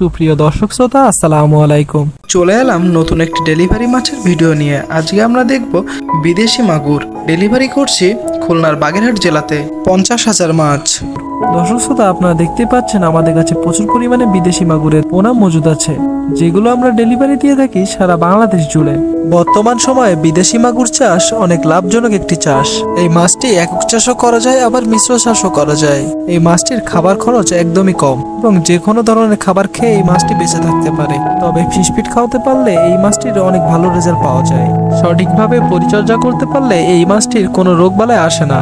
সুপ্রিয় দর্শক শ্রোতা, আসসালামু আলাইকুম। চলে এলাম নতুন একটি ডেলিভারি মাছের ভিডিও নিয়ে। আজকে আমরা দেখব বিদেশি মাগুর। ডেলিভারি করছি খুলনার বাগেরহাট জেলাতে পঞ্চাশ হাজার মাছ। দর্শক শ্রোতা আপনারা দেখতে পাচ্ছেন আমাদের কাছে প্রচুর পরিমাণে বিদেশি মাগুরের পোনা মজুদ আছে, যেগুলো আমরা ডেলিভারি দিয়ে থাকি সারা বাংলাদেশ জুড়ে। বর্তমান সময়ে বিদেশি মাগুর চাষ অনেক লাভজনক একটি চাষ। এই মাছটি একক চাষও করা যায়, আবার মিশ্র চাষও করা যায়। এই মাছটির খাবার খরচ একদমই কম এবং যে কোনো ধরনের খাবার খেয়ে এই মাছটি বেঁচে থাকতে পারে। তবে ফিশ ফিট খাওয়াতে পারলে এই মাছটির অনেক ভালো রেজাল্ট পাওয়া যায়। সঠিকভাবে পরিচর্যা করতে পারলে এই মাছটির কোনো রোগবালাই আসে না।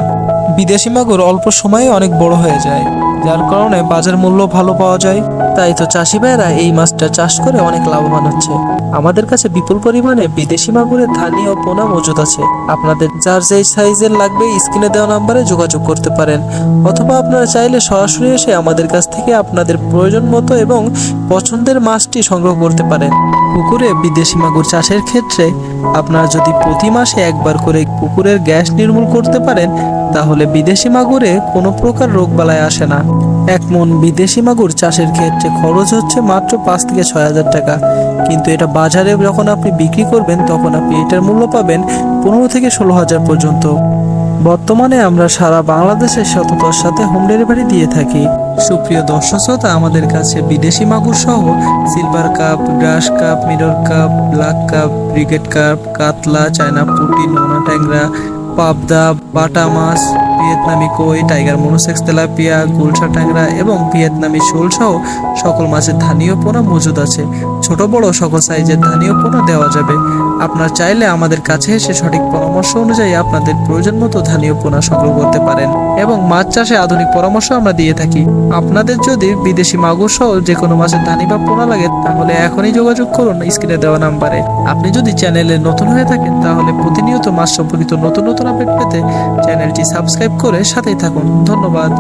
বিদেশি মাগুর অল্প সময়ে অনেক বড় হয়ে যায়, যার কারণে বাজার মূল্য ভালো পাওয়া যায়। তাই তো চাষি ভাইরা এই মাছটা চাষ করে অনেক লাভবান হচ্ছে। আমাদের কাছে বিপুল পরিমাণে বিদেশি মাগুরের ধানি ও পোনা মজুদ আছে। আপনাদের যার যেই সাইজের লাগবে স্ক্রিনে দেওয়া নাম্বারে যোগাযোগ করতে পারেন। অথবা আপনারা চাইলে সরাসরি এসে আমাদের কাছ থেকে আপনাদের প্রয়োজন মতো এবং পছন্দের মাছটি সংগ্রহ করতে পারেন। পুকুরে বিদেশি মাগুর চাষের ক্ষেত্রে আপনারা যদি প্রতি মাসে একবার করে পুকুরের গ্যাস নির্মূল করতে পারেন, তাহলে বিদেশি মাগুরে কোনো প্রকার রোগবালাই আসে না। এক মন বিদেশি মাগুর চাষের ক্ষেত্রে খরচ হচ্ছে মাত্র পাঁচ থেকে ছয় হাজার টাকা। কিন্তু এটা বাজারে যখন আপনি বিক্রি করবেন, তখন আপনি এটার মূল্য পাবেন পনেরো থেকে ষোলো হাজার পর্যন্ত। বর্তমানে আমরা সারা বাংলাদেশের সততার সাথে হোম ডেলিভারি দিয়ে থাকি। সুপ্রিয় দর্শক শ্রোতা, আমাদের কাছে বিদেশি মাগুর সহ silver carp grass carp, mirror carp, black carp, brigade carp, কাতলা, চায়না পুটি, নোনা ট্যাংরা, পাবদা বাটা মাছ, ভিয়েতনামি কই, টাইগার মনোসেক্স, তেলাপিয়া, গুলশা ট্যাংরা এবং ভিয়েতনামি শোল সহ সকল মাছের ধানীয় পোনা মজুদ আছে। ছোট বড় সকল সাইজের ধানীয় পোনা দেওয়া যাবে। আপনার চাইলে আমাদের কাছে এসে সঠিক পরামর্শ অনুযায়ী আপনাদের প্রয়োজন মতো ধানীয় পোনা সংগ্রহ করতে পারেন এবং মাছ চাষে আধুনিক পরামর্শ আমরা দিয়ে থাকি। আপনাদের যদি বিদেশি মাগুর সহ যে কোনো মাছের ধানি বা পোনা লাগে, তাহলে এখনই যোগাযোগ করুন স্ক্রিনে দেওয়া নাম্বারে। আপনি যদি চ্যানেলে নতুন হয়ে থাকেন, তাহলে প্রতিনিয়ত মাছ সম্পর্কিত নতুন নতুন আপডেট পেতে চ্যানেলটি সাবস্ক্রাইব করে সাথেই থাকুন। ধন্যবাদ।